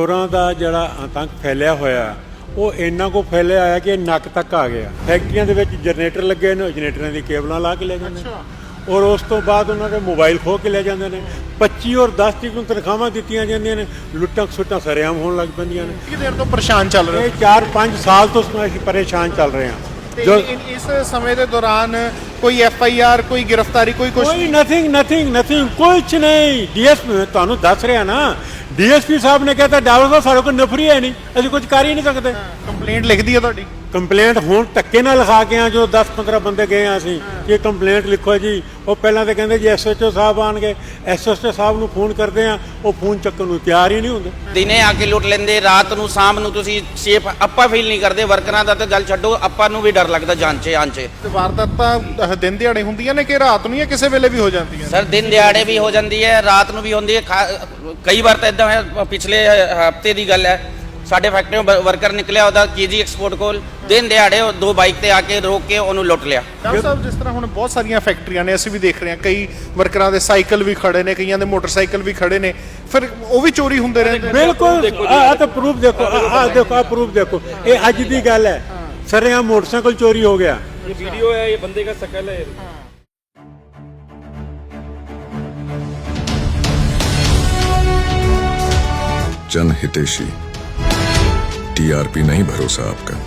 ਚੋਰਾਂ ਦਾ ਜਿਹੜਾ ਆਤੰਕ ਫੈਲਿਆ ਹੋਇਆ ਉਹ ਇੰਨਾ ਕੋ ਫੈਲਿਆ ਹੋਇਆ ਕਿ ਨੱਕ ਤੱਕ ਆ ਗਿਆ। ਫੈਕਟਰੀਆਂ ਦੇ ਵਿੱਚ ਜਨਰੇਟਰ ਲੱਗੇ ਨੇ ਜਨਰੇਟਰਾਂ ਦੀ ਕੇਬਲਾਂ ਲਾ ਕੇ ਲੈ ਜਾਂਦੇ ਨੇ। ਔਰ ਉਸ ਤੋਂ ਬਾਅਦ ਉਹਨਾਂ ਦੇ ਮੋਬਾਈਲ ਖੋਹ ਕੇ ਲੈ ਜਾਂਦੇ ਨੇ। 25 ਔਰ 10 ਤਰੀਕ ਨੂੰ ਤਨਖਾਹਾਂ ਦਿੱਤੀਆਂ ਜਾਂਦੀਆਂ ਨੇ ਲੁੱਟਾਂ ਖਸੁੱਟਾਂ ਸਰੇਆਮ ਹੋਣ ਲੱਗ ਪੈਂਦੀਆਂ ਨੇ। ਕਿੰਨੀ ਦੇਰ ਤੋਂ ਪਰੇਸ਼ਾਨ ਚੱਲ ਰਹੇ ਇਹ 4-5 ਸਾਲ ਤੋਂ ਅਸੀਂ ਪਰੇਸ਼ਾਨ ਚੱਲ ਰਹੇ ਹਾਂ। ਜੋ ਇਸ ਸਮੇਂ ਦੇ ਦੌਰਾਨ ਕੋਈ ਐਫ ਆਈ ਆਰ ਕੋਈ ਗ੍ਰਿਫਤਾਰੀ ਕੋਈ ਕੁਝ ਕੋਈ ਨਥਿੰਗ ਨਥਿੰਗ ਨਥਿੰਗ ਕੁਝ ਨਹੀਂ। ਡੀਐਸਪੀ ਤੁਹਾਨੂੰ ਦੱਸ ਰਿਹਾ ਨਾ ਡੀਐਸਪੀ ਸਾਹਿਬ ਨੇ ਕਹਿਤਾ ਡਾਵਰ ਦਾ ਸਾਡੇ ਕੋਲ ਨਫਰੀ ਹੈ ਨਹੀਂ, ਅਸੀਂ ਕੁਝ ਕਰ ਹੀ ਨਹੀਂ ਸਕਦੇ। ਕੰਪਲੇਂਟ ਲਿਖਦੀ ਹੈ ਤੁਹਾਡੀ? ਕੰਪਲੇਂਟ ਹੁਣ ਧੱਕੇ ਨਾਲ ਲਿਖਾ ਕੇ ਆ ਜੋ 10-15 ਬੰਦੇ ਗਏ ਆ ਅਸੀਂ। ਕਿ ਕੰਪਲੇਂਟ ਲਿਖੋ ਜੀ ਉਹ ਪਹਿਲਾਂ ਤਾਂ ਕਹਿੰਦੇ ਜੀ ਐਸਐਚਓ ਸਾਹਿਬ ਆਣਗੇ। ਐਸਐਚਓ ਸਾਹਿਬ ਨੂੰ ਫੋਨ ਕਰਦੇ ਆ ਉਹ ਫੋਨ ਚੱਕਣ ਨੂੰ ਤਿਆਰ ਹੀ ਨਹੀਂ ਹੁੰਦੇ। ਦਿਨੇ ਆ ਕੇ ਲੁੱਟ ਲੈਂਦੇ ਰਾਤ ਨੂੰ ਸ਼ਾਮ ਨੂੰ ਤੁਸੀਂ ਸੇਫ ਆਪਾਂ ਫੀਲ ਨਹੀਂ ਕਰਦੇ ਵਰਕਰਾਂ ਦਾ ਤਾਂ ਗੱਲ ਛੱਡੋ ਆਪਾਂ ਨੂੰ ਵੀ ਡਰ ਲੱਗਦਾ ਜਾਨ 'ਚ ਆਨ 'ਚ। ਤੇ ਵਾਰਦਾਤਾਂ ਦਿਨ ਦਿਹਾੜੇ ਹੁੰਦੀਆਂ ਨੇ ਕਿ ਰਾਤ ਨੂੰ ਜਾਂ ਕਿਸੇ ਵੇਲੇ ਵੀ ਹੋ ਜਾਂਦੀਆਂ ਸਰ ਦਿਨ ਦਿਹਾੜੇ ਵੀ ਹੋ ਜਾਂਦੀ ਹੈ ਰਾਤ ਨੂੰ ਵੀ ਹੁੰਦੀ ਹੈ ਕਈ ਵਾਰ ਤਾਂ ਇਦਾਂ ਹੈ ਪਿਛਲੇ ਹਫ਼ਤੇ ਦੀ ਗੱਲ ਹੈ। ਸਾਡੇ ਫੈਕਟਰੀੋਂ ਵਰਕਰ ਨਿਕਲਿਆ ਉਹਦਾ ਕੇਜੀ ਐਕਸਪੋਰਟ ਕੋਲ। ਦਿਨ ਦਿਹਾੜੇ ਉਹ ਦੋ ਬਾਈਕ ਤੇ ਆ ਕੇ ਰੋਕ ਕੇ ਉਹਨੂੰ ਲੁੱਟ ਲਿਆ। ਡਾਕਟਰ ਸਾਹਿਬ ਜਿਸ ਤਰ੍ਹਾਂ ਹੁਣ ਬਹੁਤ ਸਾਰੀਆਂ ਫੈਕਟਰੀਆਂ ਨੇ ਅਸੀਂ ਵੀ ਦੇਖ ਰਹੇ ਹਾਂ ਕਈ ਵਰਕਰਾਂ ਦੇ ਸਾਈਕਲ ਵੀ ਖੜੇ ਨੇ ਕਈਆਂ ਦੇ ਮੋਟਰਸਾਈਕਲ ਵੀ ਖੜੇ ਨੇ। ਫਿਰ ਉਹ ਵੀ ਚੋਰੀ ਹੁੰਦੇ ਰਹਿੰਦੇ ਬਿਲਕੁਲ। ਆ ਤਾਂ ਪ੍ਰੂਫ ਦੇਖੋ ਆ ਦੇਖੋ ਆ ਪ੍ਰੂਫ ਦੇਖੋ। ਇਹ ਅੱਜ ਦੀ ਗੱਲ ਹੈ। ਸਰਿਆਂ ਮੋਟਰਸਾਈਕਲ ਚੋਰੀ ਹੋ ਗਿਆ। ਇਹ ਵੀਡੀਓ ਹੈ ਇਹ ਬੰਦੇ ਦਾ ਸ਼ਕਲ ਹੈ। ਜਨ ਹਿਤੇਸ਼ੀ। टीआरपी नहीं भरोसा आपका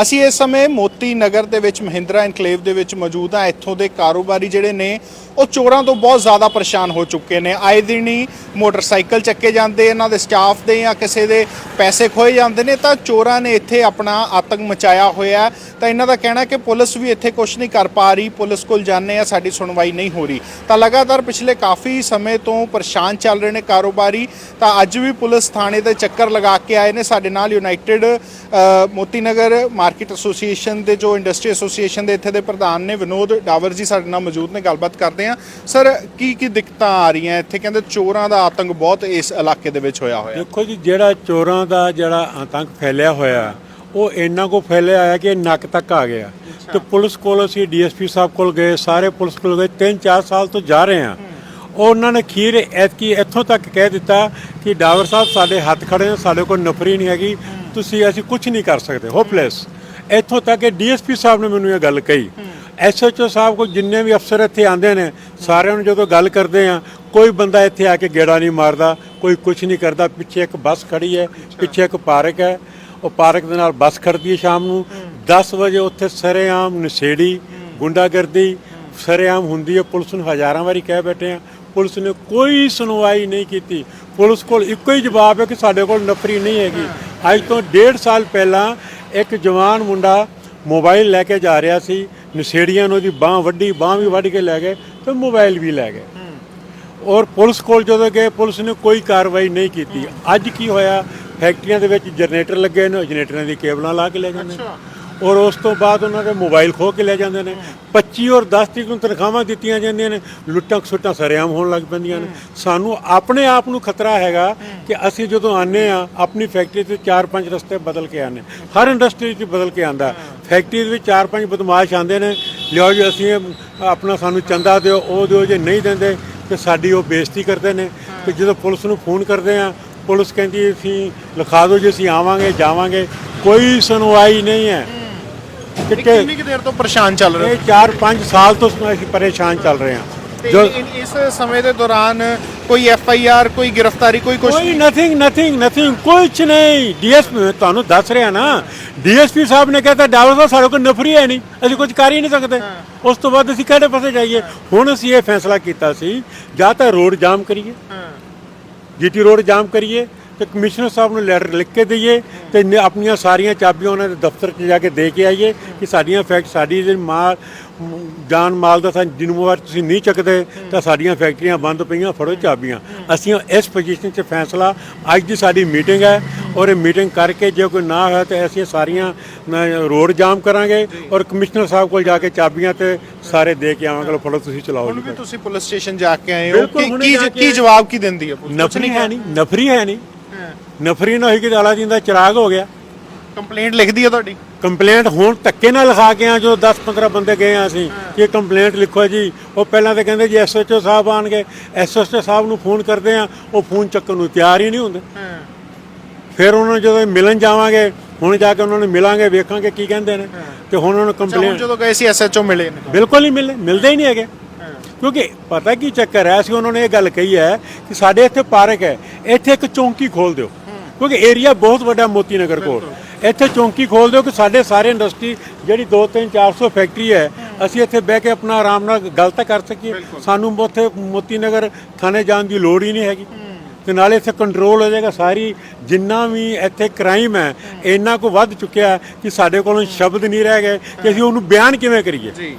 ਅਸੀਂ ਇਸ ਸਮੇਂ ਮੋਤੀ ਨਗਰ ਦੇ ਵਿੱਚ ਮਹਿੰਦਰਾ ਐਨਕਲੇਵ ਦੇ ਵਿੱਚ ਮੌਜੂਦ ਹਾਂ ਇੱਥੋਂ ਦੇ ਕਾਰੋਬਾਰੀ ਜਿਹੜੇ ਨੇ ਉਹ ਚੋਰਾਂ ਤੋਂ ਬਹੁਤ ਜ਼ਿਆਦਾ ਪਰੇਸ਼ਾਨ ਹੋ ਚੁੱਕੇ ਨੇ ਆਏ ਦਿਨ ਹੀ ਮੋਟਰਸਾਈਕਲ ਚੱਕੇ ਜਾਂਦੇ ਇਹਨਾਂ ਦੇ ਸਟਾਫ ਦੇ ਜਾਂ ਕਿਸੇ ਦੇ ਪੈਸੇ ਖੋਏ ਜਾਂਦੇ ਨੇ ਤਾਂ ਚੋਰਾਂ ਨੇ ਇੱਥੇ ਆਪਣਾ ਆਤੰਕ ਮਚਾਇਆ ਹੋਇਆ ਹੈ। ਤਾਂ ਇਹਨਾਂ ਦਾ ਕਹਿਣਾ ਕਿ ਪੁਲਿਸ ਵੀ ਇੱਥੇ ਕੁਝ ਨਹੀਂ ਕਰ ਪਾ ਰਹੀ ਪੁਲਿਸ ਕੋਲ ਜਾਂਦੇ ਆ ਸਾਡੀ ਸੁਣਵਾਈ ਨਹੀਂ ਹੋ ਰਹੀ। ਤਾਂ ਲਗਾਤਾਰ ਪਿਛਲੇ ਕਾਫੀ ਸਮੇਂ ਤੋਂ ਪਰੇਸ਼ਾਨ ਚੱਲ ਰਹੇ ਨੇ ਕਾਰੋਬਾਰੀ ਤਾਂ ਅੱਜ ਵੀ ਪੁਲਿਸ ਥਾਣੇ ਦੇ ਚੱਕਰ ਲਗਾ ਕੇ ਆਏ ਨੇ। ਸਾਡੇ ਨਾਲ united uh, Moti Nagar market association ਦੇ ਜੋ ਇੰਡਸਟਰੀ ਐਸੋਸੀਏਸ਼ਨ ਦੇ ਇੱਥੇ ਦੇ ਪ੍ਰਧਾਨ ਨੇ ਵਿਨੋਦ ਡਾਵਰ ਜੀ ਸਾਡੇ ਨਾਲ ਮੌਜੂਦ ਨੇ ਗੱਲਬਾਤ ਕਰਦੇ ਆ ਸਰ ਕੀ ਕੀ ਦਿੱਕਤਾਂ ਆ ਰਹੀਆਂ ਇੱਥੇ? ਕਹਿੰਦੇ ਚੋਰਾਂ ਦਾ ਆਤੰਕ ਬਹੁਤ ਇਸ ਇਲਾਕੇ ਦੇ ਵਿੱਚ ਹੋਇਆ ਹੋਇਆ। ਦੇਖੋ ਜੀ ਜਿਹੜਾ ਚੋਰਾਂ ਦਾ ਜਿਹੜਾ ਆਤੰਕ ਫੈਲਿਆ ਹੋਇਆ ਉਹ ਇੰਨਾ ਕੋ ਫੈਲਿਆ ਹੋਇਆ ਕਿ ਨੱਕ ਤੱਕ ਆ ਗਿਆ। ਤੇ ਪੁਲਿਸ ਕੋਲ ਅਸੀਂ ਡੀਐਸਪੀ ਸਾਹਿਬ ਕੋਲ ਗਏ ਸਾਰੇ ਪੁਲਿਸ ਕੋਲ ਗਏ 3-4 ਸਾਲ ਤੋਂ ਜਾ ਰਹੇ ਹਾਂ। ਉਹਨਾਂ ਨੇ ਖੀਰ ਐਤਕੀ ਇੱਥੋਂ ਤੱਕ ਕਹਿ ਦਿੱਤਾ ਕਿ ਡਾਵਰ ਸਾਹਿਬ ਸਾਡੇ ਹੱਥ ਖੜੇ ਨੇ ਸਾਡੇ ਕੋਲ ਨਫਰੀ ਨਹੀਂ ਹੈਗੀ ਤੁਸੀਂ ਅਸੀਂ ਕੁਝ ਨਹੀਂ ਕਰ ਸਕਦੇ ਹੋਪਲੈਸ ਇੱਥੋਂ ਤੱਕ ਕਿ ਡੀਐਸਪੀ ਸਾਹਿਬ ਨੇ ਮੈਨੂੰ ਇਹ ਗੱਲ ਕਹੀ। ਐਸਐਚਓ ਸਾਹਿਬ ਕੋਲ ਜਿੰਨੇ ਵੀ ਅਫਸਰ ਇੱਥੇ ਆਉਂਦੇ ਨੇ ਸਾਰਿਆਂ ਨੂੰ ਜਦੋਂ ਗੱਲ ਕਰਦੇ ਆ ਕੋਈ ਬੰਦਾ ਇੱਥੇ ਆ ਕੇ ਗੇੜਾ ਨਹੀਂ ਮਾਰਦਾ ਕੋਈ ਕੁਝ ਨਹੀਂ ਕਰਦਾ ਪਿੱਛੇ ਇੱਕ ਬੱਸ ਖੜੀ ਹੈ ਪਿੱਛੇ ਇੱਕ ਪਾਰਕ ਹੈ ਉਹ ਪਾਰਕ ਦੇ ਨਾਲ ਬੱਸ ਖੜਦੀ ਹੈ ਸ਼ਾਮ ਨੂੰ। 10 ਵਜੇ ਉੱਥੇ ਸਰੇਆਮ ਨਸ਼ੇੜੀ, ਗੁੰਡਾਗਰਦੀ, ਸਰੇਆਮ ਹੁੰਦੀ ਹੈ। ਪੁਲਿਸ ਨੂੰ ਹਜ਼ਾਰਾਂ ਵਾਰੀ ਕਹਿ ਬੈਠੇ ਆ ਪੁਲਿਸ ਨੇ ਕੋਈ ਸੁਣਵਾਈ ਨਹੀਂ ਕੀਤੀ। ਪੁਲਿਸ ਕੋਲ ਇੱਕੋ ਹੀ ਜਵਾਬ ਹੈ ਕਿ ਸਾਡੇ ਕੋਲ ਨਫਰੀ ਨਹੀਂ ਹੈਗੀ। ਅੱਜ ਤੋਂ ਡੇਢ ਸਾਲ ਪਹਿਲਾਂ ਇੱਕ ਜਵਾਨ ਮੁੰਡਾ ਮੋਬਾਈਲ ਲੈ ਕੇ ਜਾ ਰਿਹਾ ਸੀ। ਨਸ਼ੇੜੀਆਂ ਨੂੰ ਉਹਦੀ ਬਾਹ ਵੱਡੀ ਬਾਹ ਵੀ ਵੱਢ ਕੇ ਲੈ ਗਏ ਤੇ ਮੋਬਾਈਲ ਵੀ ਲੈ ਗਏ। ਔਰ ਪੁਲਿਸ ਕੋਲ ਜਦੋਂ ਗਏ, ਪੁਲਿਸ ਨੇ ਕੋਈ ਕਾਰਵਾਈ ਨਹੀਂ ਕੀਤੀ। ਅੱਜ ਕੀ ਹੋਇਆ? ਫੈਕਟਰੀਆਂ ਦੇ ਵਿੱਚ ਜਨਰੇਟਰ ਲੱਗੇ ਨੇ ਜਨਰੇਟਰਾਂ ਦੀ ਕੇਬਲਾਂ ਲਾ ਕੇ ਲੈ ਜਾਂਦੇ ਨੇ। ਔਰ ਉਸ ਤੋਂ ਬਾਅਦ ਉਹਨਾਂ ਦੇ ਮੋਬਾਈਲ ਖੋਹ ਕੇ ਲੈ ਜਾਂਦੇ ਨੇ। 25 ਔਰ 10 ਤਰੀਕ ਨੂੰ ਤਨਖਾਹਾਂ ਦਿੱਤੀਆਂ ਜਾਂਦੀਆਂ ਨੇ। ਲੁੱਟਾਂ ਖਸੁੱਟਾਂ ਸਰੇਆਮ ਹੋਣ ਲੱਗ ਪੈਂਦੀਆਂ ਨੇ। ਸਾਨੂੰ ਆਪਣੇ ਆਪ ਨੂੰ ਖਤਰਾ ਹੈਗਾ ਕਿ ਅਸੀਂ ਜਦੋਂ ਆਨੇ ਆ ਆਪਣੀ ਫੈਕਟਰੀ ਤੇ 4-5 ਰਸਤੇ ਬਦਲ ਕੇ ਆਨੇ ਹਰ ਇੰਡਸਟਰੀ 'ਚ ਬਦਲ ਕੇ ਆਂਦਾ ਫੈਕਟਰੀ ਦੇ ਵਿੱਚ 4-5 ਬਦਮਾਸ਼ ਆਂਦੇ ਨੇ। ਲਿਓ ਜੀ ਅਸੀਂ ਆਪਣਾ ਸਾਨੂੰ ਚੰਦਾ ਦਿਓ ਉਹ ਦਿਓ ਜੇ ਨਹੀਂ ਦਿੰਦੇ ਤੇ ਸਾਡੀ ਉਹ ਬੇਇੱਜ਼ਤੀ ਕਰਦੇ ਨੇ। ਤੇ ਜਦੋਂ ਪੁਲਿਸ ਨੂੰ ਫੋਨ ਕਰਦੇ ਆ ਪੁਲਿਸ ਕਹਿੰਦੀ ਅਸੀਂ ਲਿਖਾ ਦਿਓ ਜੀ ਅਸੀਂ ਆਵਾਂਗੇ ਜਾਵਾਂਗੇ। ਕੋਈ ਸੁਣਵਾਈ ਨਹੀਂ ਹੈ। ਇਹ ਕਿ ਕਿੰਨੀ ਕੁ ਦੇਰ ਤੋਂ ਪਰੇਸ਼ਾਨ ਚੱਲ ਰਹੇ ਇਹ 4-5 ਸਾਲ ਤੋਂ ਅਸੀਂ ਪਰੇਸ਼ਾਨ ਚੱਲ ਰਹੇ ਹਾਂ। ਜੋ ਇਸ ਸਮੇਂ ਦੇ ਦੌਰਾਨ ਕੋਈ ਐਫ ਆਈ ਆਰ ਕੋਈ ਗ੍ਰਿਫਤਾਰੀ ਕੋਈ ਕੁਝ ਕੋਈ ਨਥਿੰਗ ਨਥਿੰਗ ਨਥਿੰਗ ਕੁਝ ਨਹੀਂ। ਡੀਐਸਪੀ ਤੁਹਾਨੂੰ ਦੱਸ ਰਿਹਾ ਨਾ ਡੀਐਸਪੀ ਸਾਹਿਬ ਨੇ ਕਹਿਤਾ ਡਾਵਰ ਦਾ ਸਾਡੇ ਕੋਲ ਨਫਰੀ ਹੈ ਨਹੀਂ। ਅਸੀਂ ਕੁਝ ਕਰ ਹੀ ਨਹੀਂ ਸਕਦੇ। ਉਸ ਤੋਂ ਬਾਅਦ ਅਸੀਂ ਕਿਹੜੇ ਪਾਸੇ ਜਾਈਏ? ਹੁਣ ਅਸੀਂ ਇਹ ਫੈਸਲਾ ਕੀਤਾ ਸੀ ਜਾਂ ਤਾਂ ਰੋਡ ਜਾਮ ਕਰੀਏ ਜੀਟੀ ਰੋਡ ਜਾਮ ਕਰੀਏ ਤੇ ਕਮਿਸ਼ਨਰ ਸਾਹਿਬ ਨੂੰ ਲੈਟਰ ਲਿਖ ਕੇ ਦਈਏ ਤੇ ਨ- ਆਪਣੀਆਂ ਸਾਰੀਆਂ ਚਾਬੀਆਂ ਉਹਨਾਂ ਦੇ ਦਫ਼ਤਰ 'ਚ ਜਾ ਕੇ ਦੇ ਕੇ ਆਈਏ ਕਿ ਸਾਡੀਆਂ ਫੈਕਟ ਸਾਡੀ ਜਿਹੜੀ ਮਾਲ ਮ, ਜਾਨ ਮਾਲ ਦਾ ਸਾਨੂੰ ਜ਼ਿੰਮੇਵਾਰ ਤੁਸੀਂ ਨਹੀਂ ਚੱਕਦੇ ਤਾਂ ਸਾਡੀਆਂ ਫੈਕਟਰੀਆਂ ਬੰਦ ਪਈਆਂ ਫੜੋ ਚਾਬੀਆਂ। ਅਸੀਂ ਇਸ ਪੋਜੀਸ਼ਨ 'ਚ ਫੈਸਲਾ ਅੱਜ ਦੀ ਸਾਡੀ ਮੀਟਿੰਗ ਹੈ। ਔਰ ਇਹ ਮੀਟਿੰਗ ਕਰਕੇ ਜੇ ਕੋਈ ਨਾ ਹੋਇਆ ਤਾਂ ਅਸੀਂ ਸਾਰੀਆਂ ਰੋਡ ਜਾਮ ਕਰਾਂਗੇ ਔਰ ਕਮਿਸ਼ਨਰ ਸਾਹਿਬ ਕੋਲ ਜਾ ਕੇ ਚਾਬੀਆਂ ਤੇ ਸਾਰੇ ਦੇ ਕੇ ਆਵਾਂਗੇ। ਫੜੋ ਤੁਸੀਂ ਚਲਾਓ ਹੁਣ ਜੀ। ਵੀ ਤੁਸੀਂ ਪੁਲਿਸ ਸਟੇਸ਼ਨ ਜਾ ਕੇ ਆਏ ਹੋ। ਕੀ ਕੀ ਜਾ। ਜਵਾਬ ਕੀ ਦਿੰਦੀ ਹੈ ਪੁਲਿਸ? ਨਫਰੀ ਹੈ ਨਹੀਂ ਨਫਰੀ ਹੈ ਨਹੀਂ। ਨਫਰੀ ਨਾ ਹੋਈ ਕਿ ਆਲਾ ਦਿਨ ਦਾ ਚਿਰਾਗ ਹੋ ਗਿਆ। ਕੰਪਲੇਂਟ ਲਿਖਦੀ ਹੈ ਤੁਹਾਡੀ? ਕੰਪਲੇਂਟ ਹੁਣ ਧੱਕੇ ਨਾਲ ਲਿਖਾ ਕੇ ਆ ਜੋ 10-15 ਬੰਦੇ ਗਏ ਆ ਅਸੀਂ। ਕਿ ਕੰਪਲੇਂਟ ਲਿਖੋ ਜੀ। ਉਹ ਪਹਿਲਾਂ ਤਾਂ ਕਹਿੰਦੇ ਜੀ ਐਸਐਚਓ ਸਾਹਿਬ ਆਣਗੇ। ਐਸਐਚਓ ਸਾਹਿਬ ਨੂੰ ਫੋਨ ਕਰਦੇ ਆ ਉਹ ਫੋਨ ਚੱਕਣ ਨੂੰ ਤਿਆਰ ਹੀ ਨਹੀਂ ਹੁੰਦੇ। ਫਿਰ ਉਹਨਾਂ ਨੂੰ ਜਦੋਂ ਮਿਲਣ ਜਾਵਾਂਗੇ ਹੁਣ ਜਾ ਕੇ ਉਹਨਾਂ ਨੂੰ ਮਿਲਾਂਗੇ ਵੇਖਾਂਗੇ ਕੀ ਕਹਿੰਦੇ ਨੇ ਤੇ ਹੁਣ ਉਹਨਾਂ ਨੂੰ ਕੰਪਲੇਨ ਜਦੋਂ ਗਏ ਸੀ ਐਸਐਚਓ ਮਿਲੇ ਨੇ ਬਿਲਕੁਲ ਨਹੀਂ ਮਿਲਦੇ ਮਿਲਦੇ ਹੀ ਨਹੀਂ ਹੈਗੇ। ਕਿਉਂਕਿ ਪਤਾ ਕੀ ਚੱਕਰ ਹੈ ਅਸੀਂ ਉਹਨਾਂ ਨੇ ਇਹ ਗੱਲ ਕਹੀ ਹੈ ਕਿ ਸਾਡੇ ਇੱਥੇ ਪਾਰਕ ਹੈ ਇੱਥੇ ਇੱਕ ਚੌਂਕੀ ਖੋਲ ਦਿਓ। ਕਿਉਂਕਿ ਏਰੀਆ ਬਹੁਤ ਵੱਡਾ ਮੋਤੀ ਨਗਰ ਕੋਲ ਇੱਥੇ ਚੌਂਕੀ ਖੋਲ ਦਿਓ ਕਿ ਸਾਡੇ ਸਾਰੇ ਇੰਡਸਟਰੀ ਜਿਹੜੀ 2 3 400 ਫੈਕਟਰੀ ਹੈ ਅਸੀਂ ਇੱਥੇ ਬਹਿ ਕੇ ਆਪਣਾ ਆਰਾਮ ਨਾਲ ਗੱਲ ਤਾਂ ਕਰ ਸਕੀਏ। ਸਾਨੂੰ ਉੱਥੇ ਮੋਤੀ ਨਗਰ ਥਾਣੇ ਜਾਣ ਦੀ ਲੋੜ ਹੀ ਨਹੀਂ ਹੈਗੀ। ਤੇ ਨਾਲੇ ਇੱਥੇ ਕੰਟਰੋਲ ਹੋ ਜਾਏਗਾ ਸਾਰੀ। ਜਿੰਨਾ ਵੀ ਇੱਥੇ ਕ੍ਰਾਈਮ ਹੈ ਇੰਨਾ ਕੋ ਵੱਧ ਚੁੱਕਿਆ ਹੈ ਕਿ ਸਾਡੇ ਕੋਲੋਂ ਸ਼ਬਦ ਨਹੀਂ ਰਹਿ ਗਏ ਕਿ ਅਸੀਂ ਉਹਨੂੰ ਬਿਆਨ ਕਿਵੇਂ ਕਰੀਏ। ਜੀ।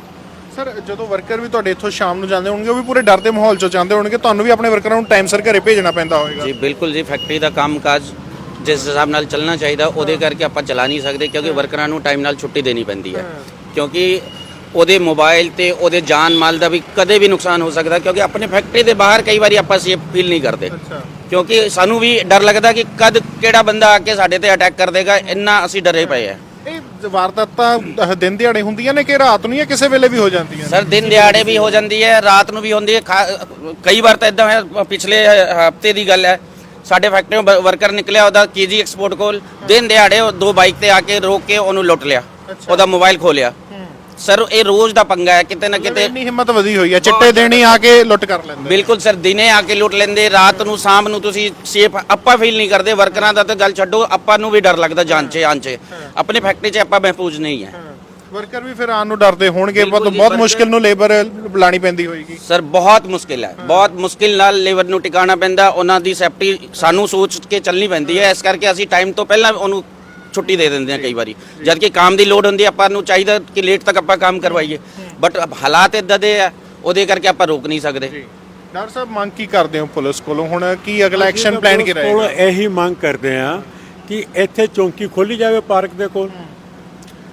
ਸਰ ਜਦੋਂ ਵਰਕਰ ਵੀ ਤੁਹਾਡੇ ਇੱਥੋਂ ਸ਼ਾਮ ਨੂੰ ਜਾਂਦੇ ਹੋਣਗੇ ਉਹ ਵੀ ਪੂਰੇ ਡਰ ਦੇ ਮਾਹੌਲ ਚੋਂ ਜਾਂਦੇ ਹੋਣਗੇ। ਤੁਹਾਨੂੰ ਵੀ ਆਪਣੇ ਵਰਕਰਾਂ ਨੂੰ ਟਾਈਮ ਸਿਰ ਘਰੇ ਭੇਜਣਾ ਪੈਂਦਾ ਹੋਵੇਗਾ ਜੀ ਬਿਲਕੁਲ ਜੀ ਫੈਕਟਰੀ ਦਾ ਕੰਮਕਾਜ ਜਿਸ ਹਿਸਾਬ ਨਾਲ ਚੱਲਣਾ ਚਾਹੀਦਾ ਉਹਦੇ ਕਰਕੇ ਆਪਾਂ ਚਲਾ ਨਹੀਂ ਸਕਦੇ ਕਿਉਂਕਿ ਵਰਕਰਾਂ ਨੂੰ ਟਾਈਮ ਨਾਲ ਛੁੱਟੀ ਦੇਣੀ ਪੈਂਦੀ ਹੈ। ਕਿਉਂਕਿ ਉਹਦੇ ਮੋਬਾਈਲ ਤੇ ਉਹਦੇ ਜਾਨ ਮਾਲ ਦਾ ਵੀ ਕਦੇ ਵੀ ਨੁਕਸਾਨ ਹੋ ਸਕਦਾ ਕਿਉਂਕਿ ਆਪਣੇ ਫੈਕਟਰੀ ਦੇ ਬਾਹਰ ਕਈ ਵਾਰੀ ਆਪਾਂ ਸੇਫ ਫੀਲ ਨਹੀਂ ਕਰਦੇ। ਕਿਉਂਕਿ ਸਾਨੂੰ ਵੀ ਡਰ ਲੱਗਦਾ ਕਿ ਕਦ ਕਿਹੜਾ ਬੰਦਾ ਆ ਕੇ ਸਾਡੇ ਤੇ ਅਟੈਕ ਕਰ ਦੇਗਾ ਇੰਨਾ ਅਸੀਂ ਡਰੇ ਪਏ ਆ। ਇਹ ਵਾਰਦਾਤਾਂ ਦਿਨ ਦਿਹਾੜੇ ਹੁੰਦੀਆਂ ਨੇ ਕਿ ਰਾਤ ਨੂੰ ਜਾਂ ਕਿਸੇ ਵੇਲੇ ਵੀ ਹੋ ਜਾਂਦੀਆਂ ਨੇ? ਸਰ ਦਿਨ ਦਿਹਾੜੇ ਵੀ ਹੋ ਜਾਂਦੀ ਹੈ ਰਾਤ ਨੂੰ ਵੀ ਹੁੰਦੀ ਹੈ ਕਈ ਵਾਰ ਤਾਂ ਇਦਾਂ ਹੈ ਪਿਛਲੇ ਹਫ਼ਤੇ ਦੀ ਗੱਲ ਹੈ। ਸਾਡੇ ਫੈਕਟਰੀ ਵਰਕਰ ਨਿਕਲਿਆ ਉਹਦਾ ਕੇਜੀ ਐਕਸਪੋਰਟ ਕੋਲ ਦਿਨ ਦਿਹਾੜੇ ਦੋ ਬਾਈਕ ਤੇ ਆ ਕੇ ਰੋਕ ਕੇ ਉਹਨੂੰ ਲੁੱਟ ਲਿਆ ਉਹਦਾ ਮੋਬਾਈਲ ਖੋਲਿਆ ਸਰ ਇਹ ਰੋਜ਼ ਦਾ ਪੰਗਾ ਹੈ ਕਿਤੇ ਨਾ ਕਿਤੇ ਇੰਨੀ ਹਿੰਮਤ ਵਧੀ ਹੋਈ ਹੈ ਚਿੱਟੇ ਦੇਣੀ ਆ ਕੇ ਲੁੱਟ ਕਰ ਲੈਂਦੇ ਬਿਲਕੁਲ ਸਰ ਦਿਨੇ ਆ ਕੇ ਲੁੱਟ ਲੈਂਦੇ ਰਾਤ ਨੂੰ ਸ਼ਾਮ ਨੂੰ ਤੁਸੀਂ ਸੇਫ ਆਪਾਂ ਫੀਲ ਨਹੀਂ ਕਰਦੇ ਵਰਕਰਾਂ ਦਾ ਤਾਂ ਗੱਲ ਛੱਡੋ ਆਪਾਂ ਨੂੰ ਵੀ ਡਰ ਲੱਗਦਾ ਜਾਨ 'ਚ ਆਨ 'ਚ। ਆਪਣੀ ਫੈਕਟਰੀ 'ਚ ਆਪਾਂ ਮਹਿਫੂਜ਼ ਨਹੀਂ ਹੈ। ਵਰਕਰ ਵੀ ਫਿਰ ਆਉਣ ਨੂੰ ਡਰਦੇ ਹੋਣਗੇ ਬਹੁਤ ਬਹੁਤ ਮੁਸ਼ਕਿਲ ਨੂੰ ਲੇਬਰ ਬੁਲਾਣੀ ਪੈਂਦੀ ਹੋਏਗੀ। ਸਰ ਬਹੁਤ ਮੁਸ਼ਕਿਲ ਹੈ। ਬਹੁਤ ਮੁਸ਼ਕਿਲ ਨਾਲ ਲੇਬਰ ਨੂੰ ਟਿਕਾਣਾ ਪੈਂਦਾ ਉਹਨਾਂ ਦੀ ਸੇਫਟੀ ਸਾਨੂੰ ਸੋਚ ਕੇ ਚੱਲਣੀ ਪੈਂਦੀ ਹੈ। ਇਸ ਕਰਕੇ ਅਸੀਂ ਟਾਈਮ ਤੋਂ ਪਹਿਲਾਂ ਉਹਨੂੰ ਛੁੱਟੀ ਦੇ ਦਿੰਦੇ ਹਾਂ ਕਈ ਵਾਰੀ। ਜਦ ਕਿ ਕੰਮ ਦੀ ਲੋੜ ਹੁੰਦੀ ਆਪਾਂ ਨੂੰ ਚਾਹੀਦਾ ਕਿ ਲੇਟ ਤੱਕ ਆਪਾਂ ਕੰਮ ਕਰਵਾਈਏ। ਬਟ ਹਾਲਾਤ ਇਦਾਂ ਦੇ ਆ ਉਹਦੇ ਕਰਕੇ ਆਪਾਂ ਰੋਕ ਨਹੀਂ ਸਕਦੇ। ਡਾਕਟਰ ਸਾਹਿਬ ਮੰਗ ਕੀ ਕਰਦੇ ਹੋ ਪੁਲਿਸ ਕੋਲੋਂ? ਹੁਣ ਕੀ ਅਗਲਾ ਐਕਸ਼ਨ ਪਲਾਨ ਕੀ ਕੋਲ ਰਹੇਗਾ? ਇਹੀ ਮੰਗ ਕਰਦੇ ਆ ਕਿ ਇੱਥੇ ਚੌਂਕੀ ਖੋਲੀ ਜਾਵੇ ਪਾਰਕ ਦੇ ਕੋਲ।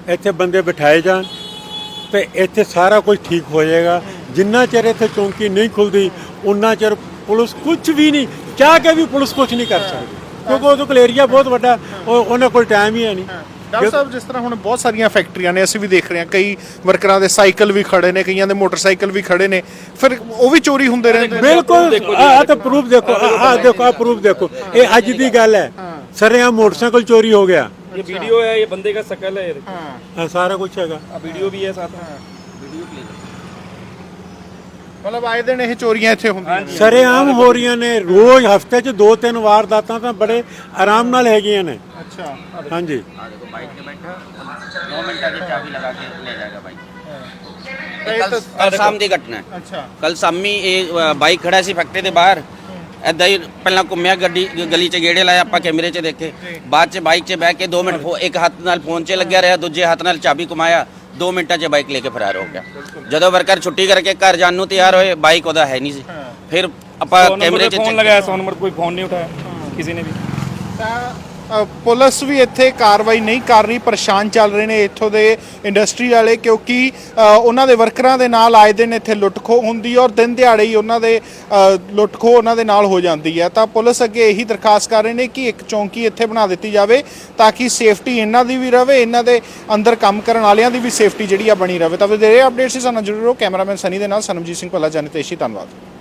ਇੱਥੇ ਬੰਦੇ ਬਿਠਾਏ ਜਾਣ ਤੇ ਇੱਥੇ ਸਾਰਾ ਕੁਝ ਠੀਕ ਹੋ ਜਾਏਗਾ। ਜਿੰਨਾ ਚਿਰ ਇੱਥੇ ਚੌਂਕੀ ਨਹੀਂ ਖੁੱਲਦੀ ਉਨਾ ਚਿਰ ਪੁਲਿਸ ਕੁਝ ਵੀ ਨਹੀਂ ਚਾਹ ਕੇ ਵੀ ਪੁਲਿਸ ਕੁਝ ਨਹੀਂ ਕਰ ਸਕਦੀ। ਕਿਉਂਕਿ ਉਹਦੇ ਕੋਲ ਏਰੀਆ ਬਹੁਤ ਵੱਡਾ ਉਹ ਉਹਨਾਂ ਕੋਲ ਟਾਈਮ ਹੀ ਹੈ ਨਹੀਂ ਡਾਕਟਰ ਸਾਹਿਬ ਜਿਸ ਤਰ੍ਹਾਂ ਹੁਣ ਬਹੁਤ ਸਾਰੀਆਂ ਫੈਕਟਰੀਆਂ ਨੇ ਅਸੀਂ ਵੀ ਦੇਖ ਰਹੇ ਹਾਂ ਕਈ ਵਰਕਰਾਂ ਦੇ ਸਾਈਕਲ ਵੀ ਖੜੇ ਨੇ ਕਈਆਂ ਦੇ ਮੋਟਰਸਾਈਕਲ ਵੀ ਖੜੇ ਨੇ ਫਿਰ ਉਹ ਵੀ ਚੋਰੀ ਹੁੰਦੇ ਰਹਿੰਦੇ ਨੇ ਬਿਲਕੁਲ ਆ ਤਾਂ ਪ੍ਰੂਫ ਦੇਖੋ ਆ ਦੇਖੋ ਆ ਪ੍ਰੂਫ ਦੇਖੋ ਇਹ ਅੱਜ ਦੀ ਗੱਲ ਹੈ ਸਰੇ ਮੋਟਰਸਾਈਕਲ ਚੋਰੀ ਹੋ ਗਿਆ ये वीडियो है ये बंदे का शकल है ये देखो। ਆ ਸਾਰਾ ਕੁਝ ਹੈਗਾ वीडियो भी है साथ में ਮਤਲਬ ਆਏ ਦਿਨ ਇਹ ਚੋਰੀਆਂ ਇੱਥੇ ਹੁੰਦੀਆਂ ਨੇ ਸਰੇਆਮ ਹੋ ਰਹੀਆਂ ਨੇ। ਰੋਜ਼ ਹਫ਼ਤੇ 'ਚ ਦੋ ਤਿੰਨ ਵਾਰਦਾਤਾਂ ਤਾਂ ਬੜੇ ਆਰਾਮ ਨਾਲ ਹੈਗੀਆਂ ਨੇ। ਅੱਛਾ। ਹਾਂਜੀ। ਆ ਦੇਖੋ ਬਾਈਕ ਤੇ ਬੈਠਾ। 9 ਮਿੰਟਾਂ ਦੀ ਚਾਬੀ ਲਗਾ ਕੇ ਲੈ ਜਾਏਗਾ ਬਾਈਕ। ਇਹ ਤਾਂ- ਕੱਲ ਸ਼ਾਮ ਦੀ ਘਟਨਾ ਹੈ। ਅੱਛਾ। ਕੱਲ ਸ਼ਾਮੀ ਇਹ ਅ, ਬਾਈਕ ਖੜਾ ਸੀ ਫੈਕਟਰੀ ਦੇ ਬਾਹਰ। ਐਦਾਂ ਹੀ ਪਹਿਲਾਂ ਘੁੰਮਿਆ ਗੱਡੀ ਗਲੀ 'ਚ ਗੇੜੇ ਲਾਇਆ ਆਪਾਂ ਕੈਮਰੇ 'ਚ ਦੇਖੇ ਬਾਅਦ 'ਚ ਬਾਈਕ 'ਚ ਬਹਿ ਕੇ 2 ਮਿੰਟ ਫੋ- ਇੱਕ ਹੱਥ ਨਾਲ ਫੋਨ 'ਚ ਲੱਗਿਆ ਰਿਹਾ ਦੂਜੇ ਹੱਥ ਨਾਲ ਚਾਬੀ ਘੁਮਾਇਆ। ਦੋ ਮਿੰਟਾਂ 'ਚ ਬਾਈਕ ਲੈ ਕੇ ਫਰਾਰ ਹੋ ਗਿਆ। ਜਦੋਂ ਵਰਕਰ ਛੁੱਟੀ ਕਰਕੇ ਘਰ ਜਾਣ ਨੂੰ ਤਿਆਰ ਹੋਏ ਬਾਈਕ ਉਹਦਾ ਹੈ ਨਹੀਂ ਸੀ। ਫਿਰ ਆਪਾਂ ਕੈਮਰੇ 'ਚ ਫੋਨ ਲਗਾਇਆ ਸੋਨਮਰ ਕੋਈ ਫੋਨ ਨਹੀਂ ਉਠਾਇਆ ਕਿਸੇ ਨੇ ਵੀ। ਤਾਂ ਪੁਲਿਸ ਵੀ ਇੱਥੇ ਕਾਰਵਾਈ ਨਹੀਂ ਕਰ ਰਹੀ ਪਰੇਸ਼ਾਨ ਚੱਲ ਰਹੇ ਨੇ ਇੱਥੋਂ ਦੇ ਇੰਡਸਟਰੀ ਵਾਲੇ ਕਿਉਂਕਿ ਉਹਨਾਂ ਦੇ ਵਰਕਰਾਂ ਦੇ ਨਾਲ ਆਏ ਦਿਨ ਇੱਥੇ ਲੁੱਟਖੋ ਹੁੰਦੀ ਔਰ ਦਿਨ ਦਿਹਾੜੇ ਹੀ ਉਹਨਾਂ ਦੇ ਅ, ਲੁੱਟਖੋ ਉਹਨਾਂ ਦੇ ਨਾਲ ਹੋ ਜਾਂਦੀ ਹੈ। ਤਾਂ ਪੁਲਿਸ ਅੱਗੇ ਇਹੀ ਦਰਖਾਸਤ ਕਰ ਰਹੇ ਨੇ ਕਿ ਇੱਕ ਚੌਂਕੀ ਇੱਥੇ ਬਣਾ ਦਿੱਤੀ ਜਾਵੇ ਤਾਂ ਕਿ ਸੇਫਟੀ ਇਹਨਾਂ ਦੀ ਵੀ ਰਵੇ ਇਹਨਾਂ ਦੇ ਅੰਦਰ ਕੰਮ ਕਰਨ ਵਾਲਿਆਂ ਦੀ ਵੀ ਸੇਫਟੀ ਜਿਹੜੀ ਆ ਬਣੀ ਰਵੇ। ਤਾਂ ਵਧੇਰੇ ਅਪਡੇਟਸ ਸੀ ਸਾਨੂੰ ਜਰੂਰ ਕੈਮਰਾਮੈਨ ਸਨੀ ਦੇ ਨਾਲ ਸਨਮਜੀਤ ਸਿੰਘ ਭੱਲਾ ਜਨਤੇਸ਼ੀ ਧੰਨਵਾਦ।